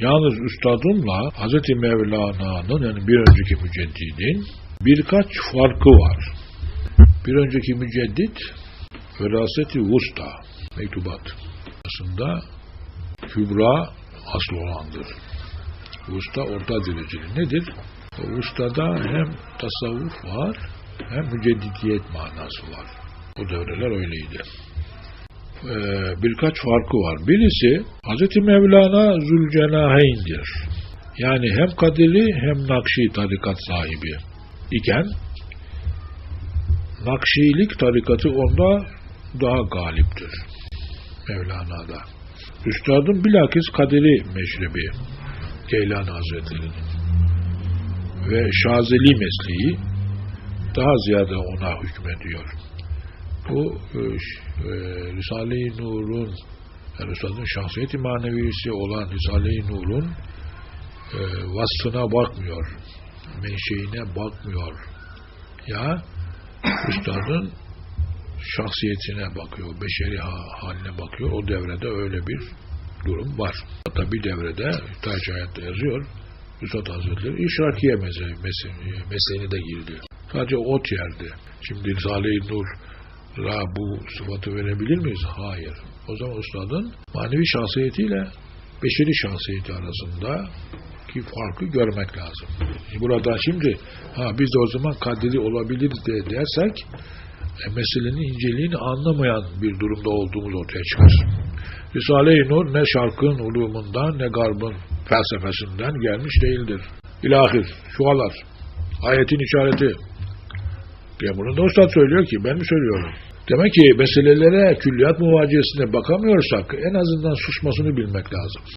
Yalnız üstadımla Hz. Mevlana'nın yani bir önceki müceddidin birkaç farkı var. Bir önceki müceddit Veraseti Vusta mektubat aslında kübra asıl olandır. Vusta orta dereceli. Nedir? O ustada hem tasavvuf var hem müceddidiyet manası var. O devreler öyleydi. Ee, birkaç farkı var. Birisi Hz. Mevlana Zülcenaheyn'dir. Yani hem Kadiri hem Nakşi tarikat sahibi iken Nakşilik tarikatı onda daha galiptir. Mevlana'da. Üstadın bilakis Kadiri meşrebi Geylani Hazretleri'nin ve Şazeli mesleği daha ziyade ona hükmediyor. Bu e, e, Risale-i Nur'un yani Üstadın şahsiyeti manevisi olan Risale-i Nur'un e, vasfına bakmıyor. Menşeine bakmıyor. Ya Üstadın şahsiyetine bakıyor, beşeri ha- haline bakıyor. O devrede öyle bir durum var. Hatta bir devrede Taci Hayat'ta yazıyor. Üstad Hazretleri İşrakiye mesleğine de girdi. Sadece ot yerdi. Şimdi Risale-i Nur'a bu sıfatı verebilir miyiz? Hayır. O zaman Üstadın manevi şahsiyetiyle beşeri şahsiyeti arasında ki farkı görmek lazım. Burada şimdi ha biz de o zaman kadiri olabilir de dersek e, meselenin inceliğini anlamayan bir durumda olduğumuz ortaya çıkar. Risale-i Nur ne şarkın ulumundan ne garbın felsefesinden gelmiş değildir. İlahir, şualar, ayetin işareti. Diye bunu da Üstad söylüyor ki ben mi söylüyorum? Demek ki meselelere külliyat muvaciyesine bakamıyorsak en azından susmasını bilmek lazım.